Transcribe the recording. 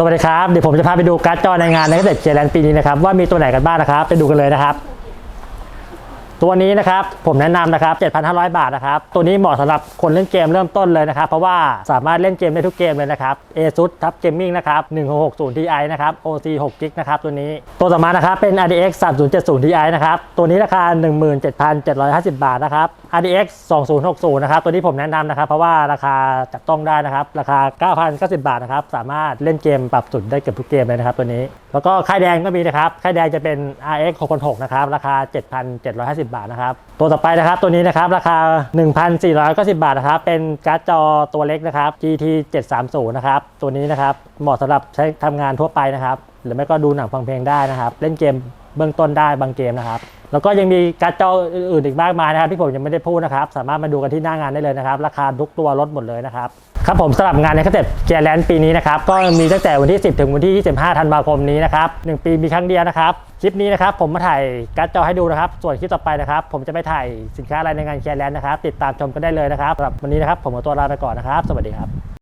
สวัสดีครับ เดี๋ยวผมจะพาไปดูการ์ดจอในงานในเด็ดเจแลนปีนี้นะครับว่ามีตัวไหนกันบ้างนะครับ ไปดูกันเลยนะครับ ตัวนี้นะครับผมแนะนำนะครับ 7,500 บาทนะครับ ตัวนี้เหมาะสำหรับคนเล่นเกมเริ่มต้นเลยนะครับ เพราะว่าสามารถเล่นเกมได้ทุกเกมเลยนะครับ ASUS TUF Gaming นะครับ 1660 Ti นะครับ OC 6 g นะครับตัวนี้ ตัวต่อมานะครับเป็น RDX 3070 Ti นะครับ ตัวนี้ราคา 17,750 บาทนะครับ RDX 2060 นะครับ ตัวนี้ผมแนะนำนะครับ เพราะว่าราคาจับต้องได้นะครับ ราคา 9,090 บาทนะครับ สามารถเล่นเกมปรับสุดได้เกือบทุกเกมเลยนะครับตัวนี้ แล้วก็ค่ายแดงก็มีนะครับ ค่ายแดงจะเป็น RX 606นะครับ ราคา 7,750บาทนะครับ ตัวต่อไปนะครับตัวนี้นะครับราคา 1,490 บาทนะครับเป็นการ์ดจอตัวเล็กนะครับ GT 730นะครับตัวนี้นะครับเหมาะสำหรับใช้ทำงานทั่วไปนะครับ หรือไม่ก็ดูหนังฟังเพลงได้นะครับ เล่นเกมเบื้องต้นได้บางเกมนะครับแล้วก็ยังมีการ์ดจออื่นๆอีกมากมายนะครับที่ผมยังไม่ได้พูดนะครับ สามารถมาดูกันที่หน้างานได้เลยนะครับ ราคาทุกตัวลดหมดเลยนะครับ ครับผมสำหรับงานในคอนเซ็ปต์แกแลนด์ปีนี้นะครับก็มีตั้งแต่วันที่ 10 ถึงวันที่ 25 ธันวาคมนี้นะครับ1ปีมีครั้งเดียวนะครับ คลิปนี้นะครับผมมาถ่ายการ์ดจอให้ดูนะครับ ส่วนคลิปต่อไปนะครับ ผมจะไปถ่ายสินค้าอะไรในงานแกแลนด์นะครับ ติดตามชมกันได้เลยนะครับสำหรับวันนี้นะครับผมขอตัวลาไปก่อนนะครับ สวัสดีครับ